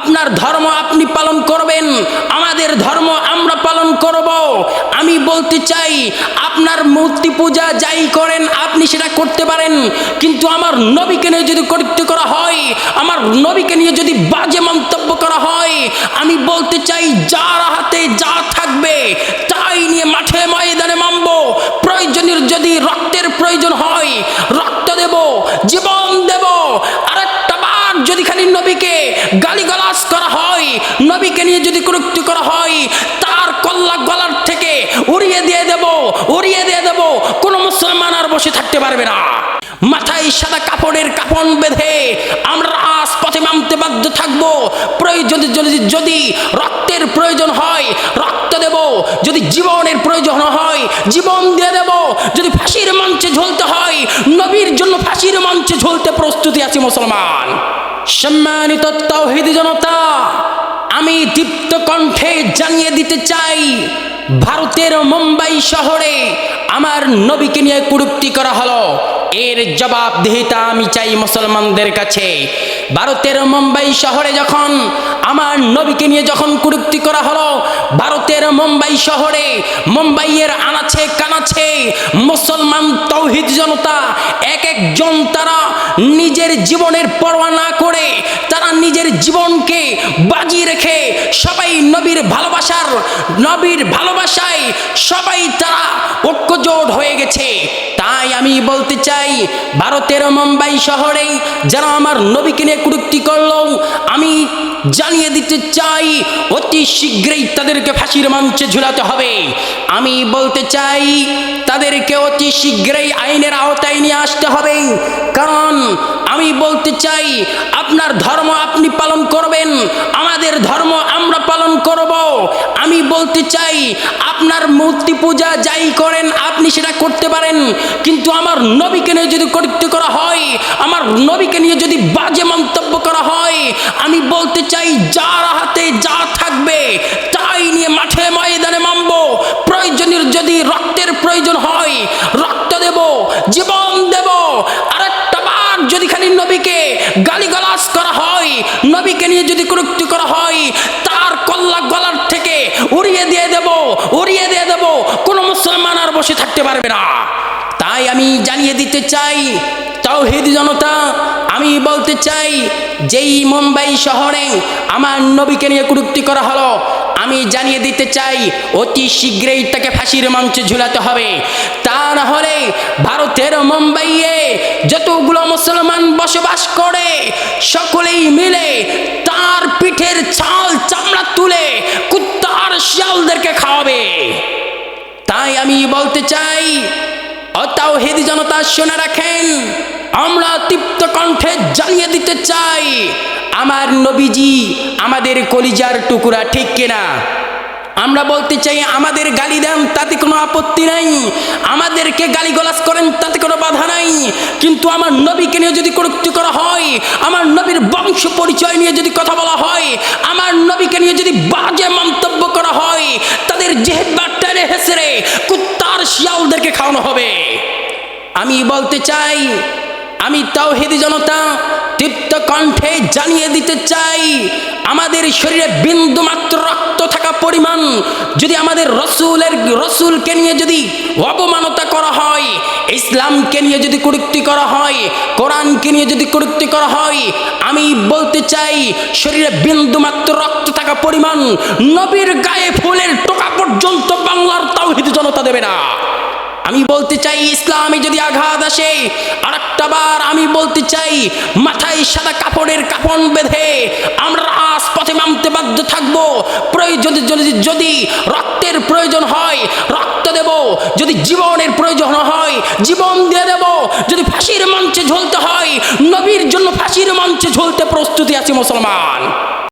আপনার ধর্ম আপনি পালন করবেন, আমাদের ধর্ম আমরা পালন করব। আমি বলতে চাই, আপনার মূর্তি পূজা যাই করেন, আপনি সেটা করতে পারেন, কিন্তু আমার নবীকে নিয়ে যদি করতে করা হয়, আমার নবীকে নিয়ে যদি বাজে মন্তব্য করা হয়, আমি বলতে চাই, যার হাতে যা থাকবে, তাই নিয়ে মাঠে ময়দানে মানব প্রয়োজনের যদি রক্তের প্রয়োজন হয়, রক্ত দেব, জীবন দেব। আরেকটা বার যদি খালি নবীকে গালিগালাজ করা হয়, নবীকে নিয়ে যদি কুরুক্তি করা হয়, তার কল্লা গলার থেকে উড়িয়ে দিয়ে দেব, উড়িয়ে দিয়ে দেব, কোনো মুসলমান আর বসে থাকতে পারবে না। মাথায় সাদা কাপড়ের কাপড় বেঁধে আমরা আজ পথে নামতে বাধ্য থাকব। প্রয়োজন যদি যদি রক্তের প্রয়োজন হয়, রক্ত দেব। যদি জীবনের প্রয়োজন হয়, জীবন দিয়ে দেব। যদি ফাঁসির মঞ্চে ঝুলতে হয়, নবীর জন্য ফাঁসির মঞ্চে ঝুলতে প্রস্তুতি আছি মুসলমান। সম্মানিত তৌহিদি জনতা, আমি দীপ্ত কণ্ঠে জানিয়ে দিতে চাই, ভারতের মুম্বাই শহরে আমার নবীকে নিয়ে কুরুক্তি করা হলো। এর জবাবদিহিতা আমি চাই মুসলমানদের কাছে। ভারতের মুম্বাই শহরে যখন আমার নবীকে নিয়ে যখন কুরুক্তি করা হলো, ভারতের মুম্বাই শহরে মুম্বাইয়ের আনাছে কানাছে মুসলমান তৌহিদ জনতা, এক একজন তারা নিজের জীবনের পরোয়া না করে তারা নিজের জীবনকে বাজি রেখে সবাই নবীর ভালোবাসার, নবীর ভালোবাসায় সবাই তারা ঐক্যজোট হয়ে গেছে। তাই আমি বলতে চাই, ভারতের মুম্বাই শহরে যারা আমার নবীকে নিয়ে কুরুক্তি করল, আমি জানিয়ে দিতে চাই, অতি শীঘ্রই তাদেরকে ফাঁসির মঞ্চে ঝুলাতে হবে। আমি বলতে চাই, তাদেরকে অতি শীঘ্রই আইনের আওতায় নিয়ে আসতে হবে। কারণ আমি বলতে চাই, আপনার ধর্ম আপনি পালন করবেন, আমাদের ধর্ম আমরা পালন করব। আমি বলতে চাই আপনার মূর্তি পূজা যাই করেন, আপনি সেটা করতে পারেন। কিন্তু আমার নবীকে নিয়ে যদি করতে করা হয়, আমার নবীকে নিয়ে যদি বাজে মন্তব্য করা হয়, আমি বলতে চাই, যার হাতে যা থাকবে, তাই নিয়ে মাঠে ময়দানে মানব প্রয়োজনের যদি রক্তের প্রয়োজন হয়, রক্ত দেব, জীবন দেব। আরেকটা বার যদি খালি নবীকে গালিগালাজ করা হয়, নবীকে নিয়ে যদি কুরুক্তি করা হয়, তার কল্লা থেকে উড়িয়ে দিয়ে দেব, উড়িয়ে দিয়ে দেব। কোনো মুসলমান আর বসে থাকতে পারবে না। তাই আমি জানিয়ে দিতে চাই তাওহিদ জনতা, আমি বলতে চাই, যেই মুম্বাই শহরে আমার নবীকে নিয়ে কুরুক্তি করা হলো, আমি জানিয়ে দিতে চাই, অতি শীঘ্রই তাকে ফাঁসির মঞ্চে ঝুলাতে হবে। তা না হলে ভারতের মুম্বাইয়ে যতগুলো মুসলমান বসবাস করে আমি বলতে চাই অতাও হেদি জনতা শুনে রাখেন, আমরা তৃপ্ত কণ্ঠে জানিয়ে দিতে চাই, আমার নবীজি আমাদের কলিজার টুকুরা ঠিক কিনা? আমরা বলতে চাই, আমাদের গালি দেন, তাতে কোনো আপত্তি নাই, আমাদেরকে গালি গলাজ করেন, তাতে কোনো বাধা নাই, কিন্তু আমার নবীকে নিয়ে যদি কটুক্তি করা হয়, আমার নবীর বংশ পরিচয় নিয়ে যদি কথা বলা হয়, আমার নবীকে নিয়ে যদি বাজে মন্তব্য করা হয়, তাদের হেসরে শিয়ালদেরকে খাওয়ানো হবে। আমি বলতে চাই, আমি তাওহিদি জনতা তৃপ্ত কণ্ঠে জানিয়ে দিতে চাই, আমাদের শরীরে বিন্দু মাত্র রক্ত থাকা পরিমাণ যদি আমাদের রসুলের, রসুলকে নিয়ে যদি অবমানতা করা হয়, ইসলামকে নিয়ে যদি কুরুক্তি করা হয়, কোরআনকে নিয়ে যদি কুরুক্তি করা হয়, আমি বলতে চাই, শরীরে বিন্দু মাত্র রক্ত থাকা পরিমাণ নবীর গায়ে ফুলের টোকা পর্যন্ত বাংলার তাওহিদ জনতা দেবে না। আমি বলতে চাই, ইসলামে যদি আঘাত আসে আর বার আমি বলতে চাই, মাথায় সাদা কাপড়ের কাপড় বেঁধে আমরা আজ পথে নামতে বাধ্য থাকব। প্রয়োজন যদি যদি রক্তের প্রয়োজন হয়, রক্ত দেব। যদি জীবনের প্রয়োজন হয়, জীবন দিয়ে দেব। যদি ফাঁসির মঞ্চে ঝুলতে হয়, নবীর জন্য ফাঁসির মঞ্চে ঝুলতে প্রস্তুতি আছে মুসলমান।